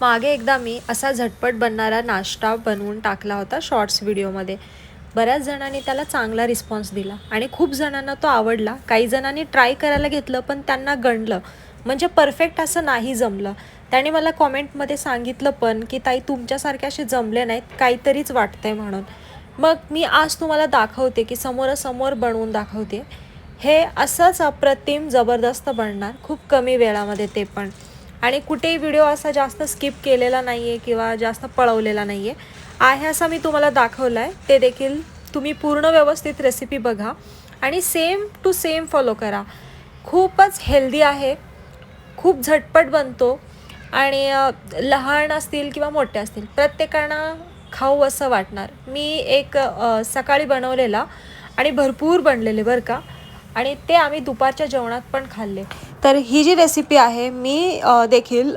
मागे एकदा मी असा झटपट बनणारा नाश्ता बनवून टाकला होता शॉर्ट्स व्हिडिओमध्ये बऱ्याच जणांनी त्याला चांगला रिस्पॉन्स दिला आणि खूप जणांना तो आवडला. काही जणांनी ट्राय करायला घेतलं पण त्यांना गणलं. म्हणजे परफेक्ट असं नाही जमलं. त्याने मला कॉमेंटमध्ये सांगितलं पण की ताई तुमच्यासारखे असे जमले नाहीत काहीतरीच वाटतंय म्हणून. मग मी आज तुम्हाला दाखवते की समोरासमोर बनवून दाखवते. हे असंच अप्रतिम जबरदस्त बनणार खूप कमी वेळामध्ये ते पण. आणि कुठेही व्हिडिओ असा जास्त स्किप केलेला नाही आहे किंवा जास्त पळवलेला नाही आहे आहे असा मी तुम्हाला दाखवला आहे ते देखील तुम्ही पूर्ण व्यवस्थित रेसिपी बघा. आणि सेम टू सेम फॉलो करा. खूपच हेल्दी आहे. खूप झटपट बनतो. आणि लहान असतील किंवा मोठे असतील प्रत्येकांना खाऊ असं वाटणार. मी एक सकाळी बनवलेला आणि भरपूर बनलेले बरं का. आणि ते आम्ही दुपारच्या जेवणात पण खाल्ले. तर ही जी रेसिपी आहे मी देखील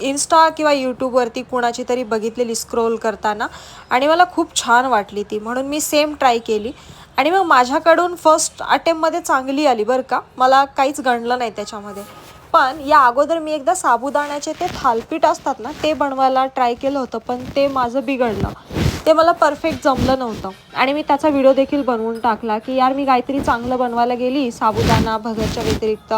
इन्स्टा किंवा यूट्यूबवरती कुणाची तरी बघितलेली स्क्रोल करताना आणि मला खूप छान वाटली ती म्हणून मी सेम ट्राय केली. आणि मग माझ्याकडून फर्स्ट अटेम्पमध्ये चांगली आली बरं का. मला काहीच गणलं नाही त्याच्यामध्ये. पण या अगोदर मी एकदा साबुदाण्याचे ते थालपीठ असतात ना ते बनवायला ट्राय केलं होतं पण ते माझं बिघडलं. ते मला परफेक्ट जमलं नव्हतं. आणि मी त्याचा व्हिडिओ देखील बनवून टाकला की यार मी काहीतरी चांगलं बनवायला गेली साबुदाणा भगरच्या व्यतिरिक्त.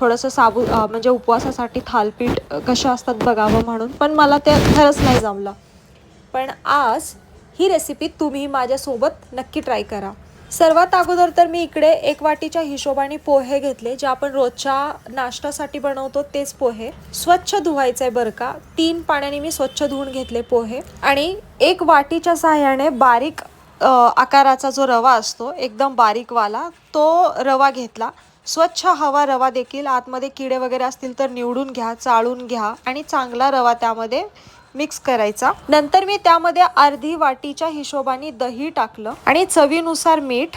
थोडंसं साबू म्हणजे उपवासासाठी थालपीठ कशा असतात बघावं म्हणून. पण मला ते खरंच नाही जमलं. पण आज ही रेसिपी तुम्ही माझ्यासोबत नक्की ट्राय करा. सर्वात अगोदर तर मी इकडे एक वाटीच्या हिशोबाने पोहे घेतले जे आपण रोजच्या नाश्त्यासाठी बनवतो तेच पोहे. स्वच्छ धुवायचं आहे बरं का. तीन पाण्याने मी स्वच्छ धुवून घेतले पोहे. आणि एक वाटीच्या सहाय्याने बारीक आकाराचा जो रवा असतो एकदम बारीकवाला तो रवा घेतला. स्वच्छ हवा रवा देखील आतमध्ये किडे वगैरे असतील तर निवडून घ्या चाळून घ्या आणि चांगला रवा त्यामध्ये मिक्स करायचा. नंतर मी त्यामध्ये अर्धी वाटीच्या हिशोबाने दही टाकलं आणि चवीनुसार मीठ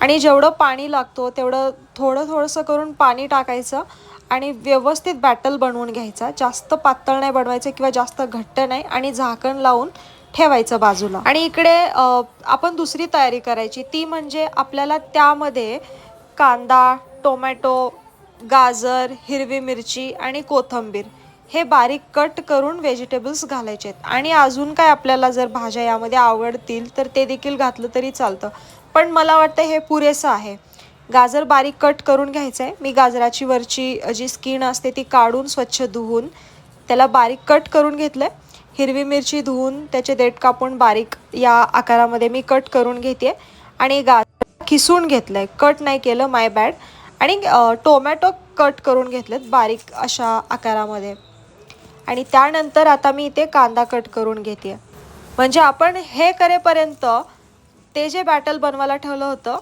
आणि जेवढं पाणी लागतो तेवढं थोडं थोडंसं करून पाणी टाकायचं आणि व्यवस्थित बॅटल बनवून घ्यायचा. जास्त पातळ नाही बनवायचं किंवा जास्त घट्ट नाही आणि झाकण लावून ठेवायचं बाजूला. आणि इकडे आपण दुसरी तयारी करायची. ती म्हणजे आपल्याला त्यामध्ये कांदा टोमॅटो गाजर हिरवी मिरची आणि कोथिंबीर हे बारीक कट करून व्हेजिटेबल्स घालायचे आहेत. आणि अजून काय आपल्याला जर भाज्या यामध्ये आवडतील तर ते देखील घातलं तरी चालतं. पण मला वाटतं हे पुरेसं आहे. गाजर बारीक कट करून घ्यायचं आहे मी गाजराची वरची जी स्किन असते ती काढून स्वच्छ धुवून त्याला बारीक कट करून घेतलं आहे हिरवी मिरची धुवून त्याचे देठ कापून बारीक या आकारामध्ये मी कट करून घेते आणि गाजर खिसून घेतलं आहे कट नाही केलं माय बॅड आणि टोमॅटो कट करून घेतलेत बारीक अशा आकारामध्ये. आणि त्यानंतर आता मी इथे कांदा कट करून घेते म्हणजे आपण हे करेपर्यंत ते जे बॅटल बनवायला ठेवलं होतं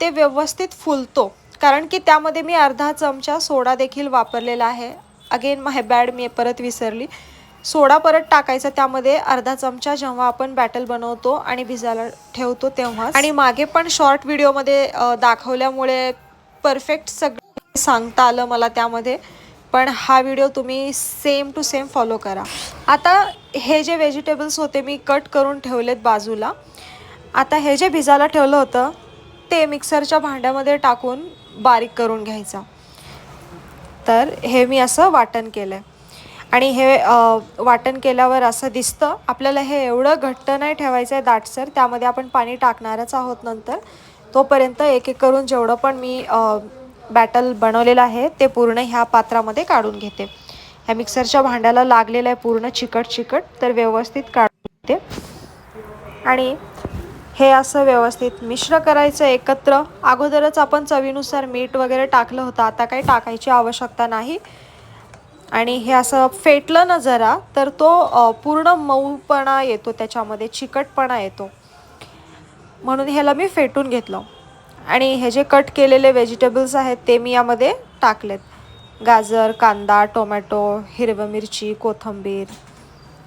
ते व्यवस्थित फुलतो. कारण की त्यामध्ये मी अर्धा चमचा सोडा देखील वापरलेला आहे. अगेन माय बॅड मी परत विसरली. सोडा परत टाकायचा त्यामध्ये अर्धा चमचा जेव्हा आपण बॅटल बनवतो आणि भिजायला ठेवतो तेव्हा आणि मागे पण शॉर्ट व्हिडिओमध्ये दाखवल्यामुळे परफेक्ट सगळं सांगता आलं मला त्यामध्ये. पण हा व्हिडिओ तुम्ही सेम टू सेम फॉलो करा. आता हे जे व्हेजिटेबल्स होते मी कट करून ठेवलेत बाजूला. आता हे जे भिजायला ठेवलं होतं ते मिक्सरच्या भांड्यामध्ये टाकून बारीक करून घ्यायचा. तर हे मी असं वाटण केलं आहे आणि हे वाटण केल्यावर असं दिसतं आपल्याला हे एवढं घट्ट नाही ठेवायचं आहे दाटसर त्यामध्ये आपण पाणी टाकणारच आहोत नंतर. तोपर्यंत एक एक करून जेवढं पण मी बॅटल बनवलेलं आहे ते पूर्ण ह्या पात्रामध्ये काढून घेते. ह्या मिक्सरच्या भांड्याला लागलेलं आहे पूर्ण चिकट चिकट तर व्यवस्थित काढून घेते. आणि हे असं व्यवस्थित मिश्र करायचं एकत्र. अगोदरच आपण चवीनुसार मीठ वगैरे टाकलं होतं आता काही टाकायची आवश्यकता नाही. आणि हे असं फेटलं ना जरा तर तो पूर्ण मऊपणा येतो त्याच्यामध्ये चिकटपणा येतो. म्हणून ह्याला मी फेटून घेतलं. आणि हे जे कट केलेले व्हेजिटेबल्स आहेत ते मी यामध्ये टाकलेत. गाजर कांदा टोमॅटो हिरवं मिरची कोथिंबीर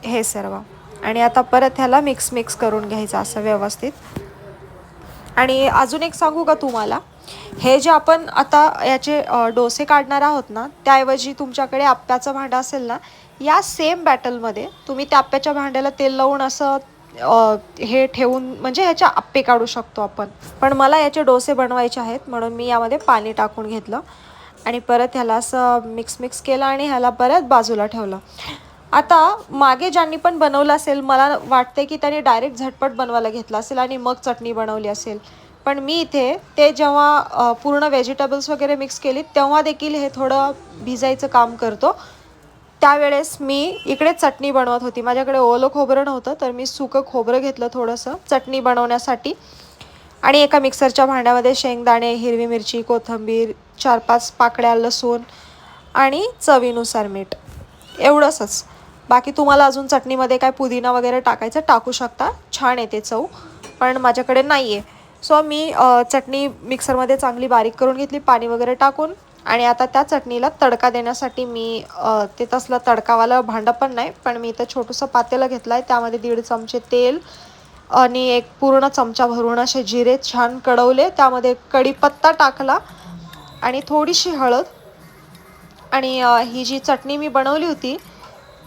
हे सर्व. आणि आता परत ह्याला मिक्स मिक्स करून घ्यायचं असं व्यवस्थित. आणि अजून एक सांगू का तुम्हाला? हे जे आपण आता याचे डोसे काढणार आहोत ना त्याऐवजी तुमच्याकडे आप्प्याचं भांडं असेल ना या सेम बॅटलमध्ये तुम्ही त्या आप्प्याच्या भांड्याला तेल लावून असं हे ठेवून म्हणजे ह्याच्या आप्पे काढू शकतो आपण. पण मला याचे डोसे बनवायचे आहेत म्हणून मी यामध्ये पाणी टाकून घेतलं. आणि परत ह्याला असं मिक्स मिक्स केलं आणि ह्याला परत बाजूला ठेवलं. आता मागे ज्यांनी पण बनवलं असेल मला वाटते की त्यांनी डायरेक्ट झटपट बनवायला घेतलं असेल आणि मग चटणी बनवली असेल. पण मी इथे ते जेव्हा पूर्ण व्हेजिटेबल्स वगैरे मिक्स केली तेव्हा देखील हे थोडं भिजायचं काम करतो. त्यावेळेस मी इकडे चटणी बनवत होती. माझ्याकडे ओलं खोबरं नव्हतं तर मी सुकं खोबरं घेतलं थोडंसं चटणी बनवण्यासाठी. आणि एका मिक्सरच्या भांड्यामध्ये शेंगदाणे हिरवी मिरची कोथिंबीर चार पाच पाकड्या लसूण आणि चवीनुसार मीठ. एवढंच बाकी तुम्हाला अजून चटणीमध्ये काय पुदिना वगैरे टाकायचं टाकू शकता. छान येते चव पण माझ्याकडे नाही आहे सो मी चटणी मिक्सरमध्ये चांगली बारीक करून घेतली पाणी वगैरे टाकून आणि आता त्या चटणीला तडका देण्यासाठी मी ते तसलं तडकावालं भांडं पण नाही पण मी इथं छोटंसं पातेलं घेतलं आहे त्यामध्ये दीड चमचे तेल आणि एक पूर्ण चमचा भरून असे जिरे छान कडवले. त्यामध्ये कढीपत्ता टाकला आणि थोडीशी हळद. आणि ही जी चटणी मी बनवली होती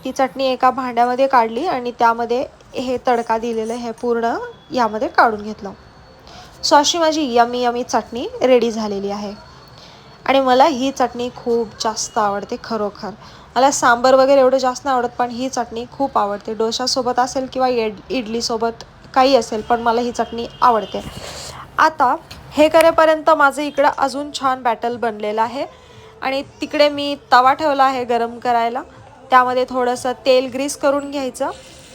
ती चटणी एका भांड्यामध्ये काढली आणि त्यामध्ये हे तडका दिलेलं हे पूर्ण यामध्ये काढून घेतलं. सो अशी माझी यमी यमी चटणी रेडी झालेली आहे. आणि मला ही चटणी खूप जास्त आवडते खरोखर. मला सांबर वगैरे एवढं जास्त नाही आवडत पण ही चटणी खूप आवडते. डोशासोबत असेल किंवा इड इडलीसोबत काही असेल पण मला ही चटणी आवडते. आता हे करेपर्यंत माझं इकडं अजून छान बॅटल बनलेलं आहे. आणि तिकडे मी तवा ठेवला आहे गरम करायला. त्यामध्ये थोडंसं तेल ग्रीस करून घ्यायचं.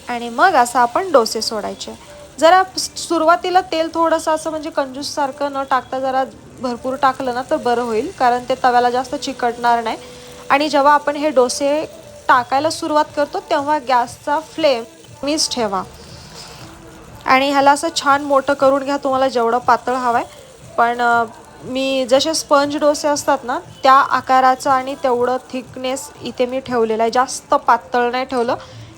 आणि मग असं आपण डोसे सोडायचे. जरा सुरुवातीला तेल थोडंसं असं म्हणजे कंजूससारखं न टाकता जरा भरपूर टाकलं ना तर बरं होईल कारण ते तव्याला जास्त चिकटणार नाही. आणि जेव्हा आपण हे डोसे टाकायला सुरुवात करतो तेव्हा गॅसचा फ्लेम मीच ठेवा. आणि ह्याला असं छान मोठं करून घ्या तुम्हाला जेवढं पातळ हवं आहे पण मी जसे स्पंज डोसे असतात ना त्या आकाराचं आणि तेवढं थिकनेस इथे मी ठेवलेलं आहे. जास्त पातळ नाही ठेवलं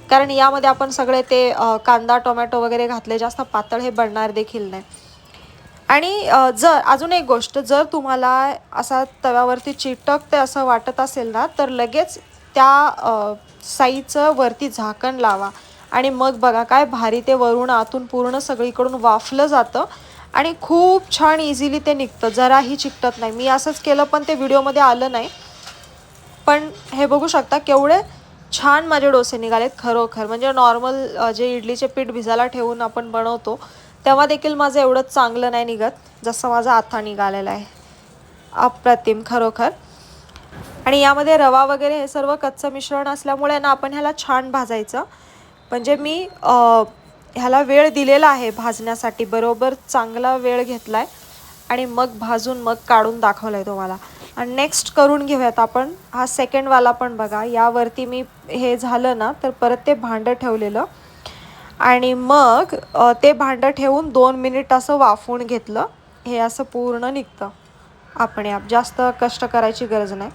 कारण यामध्ये आपण सगळे ते कांदा टोमॅटो वगैरे घातले जास्त पातळ हे बनणार देखील नाही. आणि जर अजून एक गोष्ट जर तुम्हाला असा तव्यावरती चिटकते असं वाटत असेल ना तर लगेच त्या साईचं वरती झाकण लावा. आणि मग बघा काय भारी ते वरून आतून पूर्ण सगळीकडून वाफलं जातं. आणि खूप छान इझिली ते निघतं. जराही चिकटत नाही. मी असंच केलं पण ते व्हिडिओमध्ये आलं नाही. पण हे बघू शकता केवढे छान माझे डोसे निघालेत खरोखर. म्हणजे नॉर्मल जे इडलीचे पीठ भिजायला ठेवून आपण बनवतो तेव्हा देखील माझं एवढं चांगलं नाही निघत जसं माझा आता निघालेला आहे. अप्रतिम खरोखर. आणि यामध्ये रवा वगैरे हे सर्व कच्चं मिश्रण असल्यामुळे ना आपण ह्याला छान भाजायचं. म्हणजे मी ह्याला वेळ दिलेला आहे भाजण्यासाठी बरोबर चांगला वेळ घेतला आहे आणि मग भाजून मग काढून दाखवलं आहे तुम्हाला आणि नेक्स्ट करून घेऊयात आपण. हा सेकंडवाला पण बघा. यावरती मी हे झालं ना तर परत ते भांडं ठेवलेलं. आणि मग ते भांडं ठेवून दोन मिनिट असं वाफवून घेतलं. हे असं पूर्ण निघतं. आपण आप जास्त कष्ट करायची गरज नाही.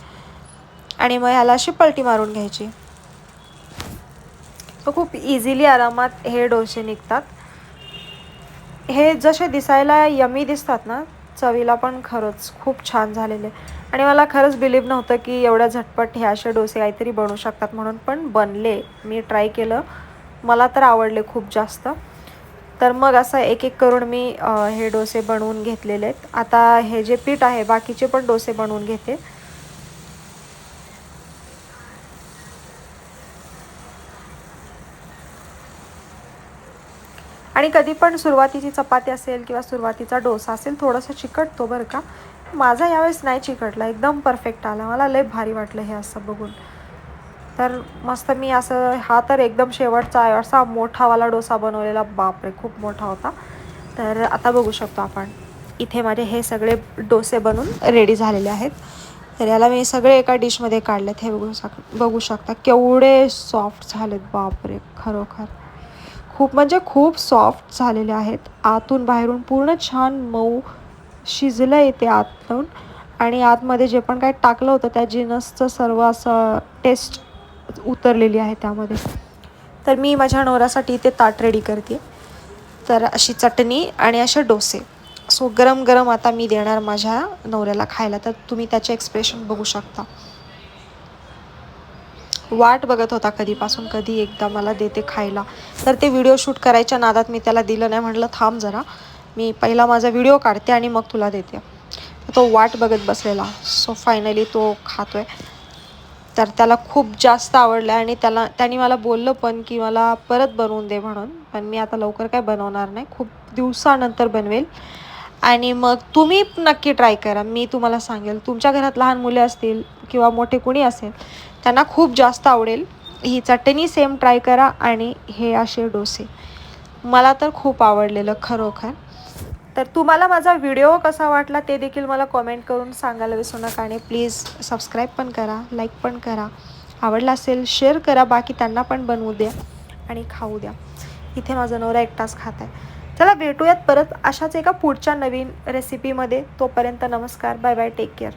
आणि मग ह्याला अशी पलटी मारून घ्यायची. खूप इझिली आरामात हे डोसे निघतात. हे जसे दिसायला यमी दिसतात ना चवीला पण खरंच खूप छान झालेले. आणि मला खरंच बिलीव नव्हतं की एवढ्या झटपट हे असे डोसे काहीतरी बनू शकतात म्हणून पण बनले. मी ट्राय केलं. मला तर आवडले खूप जास्त. तर मग असं एक एक करून मी हे डोसे बनवून घेतलेले आहेत. आता हे जे पीठ आहे बाकीचे पण डोसे बनवून घेते. आणि कधी पण सुरुवातीची चपाती असेल किंवा सुरुवातीचा डोसा असेल थोडंसं चिकटतो बरं का. माझा यावेळेस नाही चिकटला एकदम परफेक्ट आला. मला लय भारी वाटलं हे असं बघून. तर मस्त मी असं हा तर एकदम शेवटचा आहे. असा मोठावाला डोसा बनवलेला बापरे खूप मोठा होता. तर आता बघू शकतो आपण. इथे माझे हे सगळे डोसे बनून रेडी झालेले आहेत. तर याला मी सगळे एका डिशमध्ये काढलेत. हे बघू शक बघू शकता केवढे सॉफ्ट झालेत. बापरे खरोखर. खूप म्हणजे खूप सॉफ्ट झालेले आहेत. आतून बाहेरून पूर्ण छान मऊ शिजलं येते आतून. आणि आतमध्ये जे पण काय टाकलं होतं त्या जिनसचं सर्व असं टेस्ट उतरलेली आहे त्यामध्ये. तर मी माझ्या नवऱ्यासाठी इथे ताट रेडी करते. तर अशी चटणी आणि असे डोसे. सो गरम गरम आता मी देणार माझ्या नवऱ्याला खायला. तर तुम्ही त्याचे एक्सप्रेशन बघू शकता. वाट बघत होता कधीपासून कधी एकदा मला देते खायला. तर ते व्हिडिओ शूट करायच्या नादात मी त्याला दिलं नाही. म्हटलं थांब जरा. मी पहिला माझा व्हिडिओ काढते आणि मग तुला देते. तो वाट बघत बसलेला. सो फायनली तो खातोय. तर त्याला खूप जास्त आवडलं आणि त्याला त्यांनी मला बोललं पण की मला परत बनवून दे म्हणून. पण मी आता लवकर काय बनवणार नाही. खूप दिवसानंतर बनवेल. आणि मग तुम्ही नक्की ट्राय करा. मी तुम्हाला सांगेल. तुमच्या घरात लहान मुले असतील किंवा मोठे कुणी असेल त्यांना खूप जास्त आवडेल. ही चटणी सेम ट्राय करा आणि हे असे डोसे. मला तर खूप आवडलेलं खरोखर. तर तुम्हाला माझा व्हिडिओ कसा वाटला ते देखील मला कॉमेंट करून सांगायला विसरू नका आणि प्लीज सबस्क्राईब पण करा लाईक पण करा. आवडला असेल शेअर करा. बाकी त्यांना पण बनवू द्या आणि खाऊ द्या. इथे माझा नवरा एकटाच खात आहे. चला भेटूयात परत अशाच एका पुढच्या नवीन रेसिपीमध्ये तोपर्यंत नमस्कार. Bye bye take care